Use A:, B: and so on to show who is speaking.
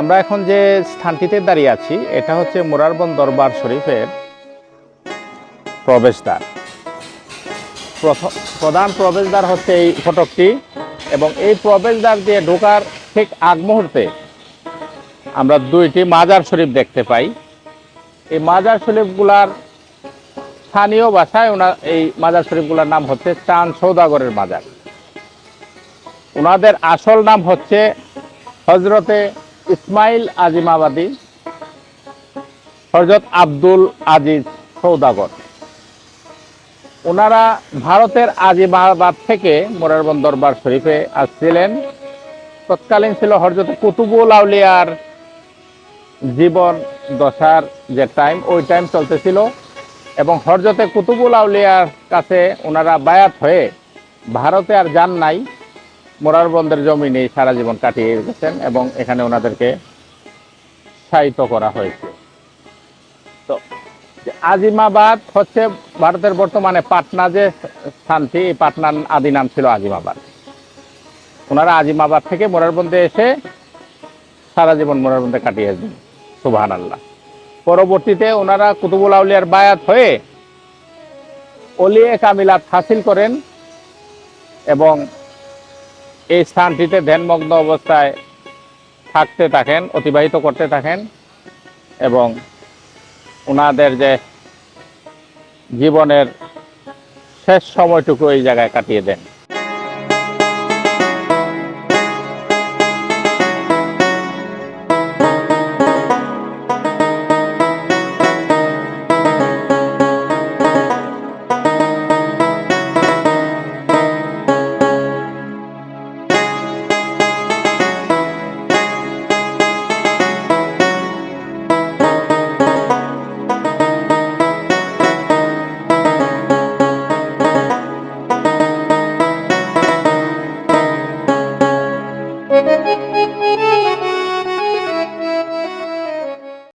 A: আমরা এখন যে স্থানটিতে দাঁড়িয়ে আছি, এটা হচ্ছে মোরারবন দরবার শরীফের প্রবেশদ্বার। প্রধান প্রবেশদ্বার হচ্ছে এই ফটকটি এবং এই প্রবেশদ্বার দিয়ে ঢোকার ঠিক আগ মুহূর্তে আমরা দুইটি মাজার শরীফ দেখতে পাই। এই মাজার শরীফগুলার স্থানীয় ভাষায় ওনার এই মাজার শরীফগুলার নাম হচ্ছে চাঁদ সৌদাগরের মাজার। ওনাদের আসল নাম হচ্ছে হজরতে ইসমাইল আজিমাবাদী হজরত আব্দুল আজিজ সৌদাগর। ওনারা ভারতের আজিমাবাদ থেকে মোরারবন দরবার শরীফে আসছিলেন। তৎকালীন ছিল হজরত কুতুবুল আউলিয়ার জীবন দশার যে টাইম ওই টাইম চলতেছিল এবং হরজতে কুতুবুল আউলিয়ার কাছে ওনারা বায়াত হয়ে ভারতে আর যান নাই। মোরারবন্দের জমিনে সারা জীবন কাটিয়ে গেছেন এবং এখানে ওনাদেরকে শায়িত করা হয়েছে। তো আজিমাবাদ হচ্ছে ভারতের বর্তমানে পাটনা যে স্থানটি, এই পাটনার আদি নাম ছিল আজিমাবাদ। ওনারা আজিমাবাদ থেকে মোরারবন্দে এসে সারা জীবন মোরারবন্দে কাটিয়েছেন সুবহান আল্লাহ পরবর্তীতে ওনারা কুতুবুল আউলিয়ার বায়াত হয়ে অলিয়ে কামিলাত হাসিল করেন এবং এই স্থানটিতে ধ্যানমগ্ন অবস্থায় থাকতে থাকেন, অতিবাহিত করতে থাকেন এবং ওনাদের যে জীবনের শেষ সময়টুকু এই জায়গায় কাটিয়ে দেন।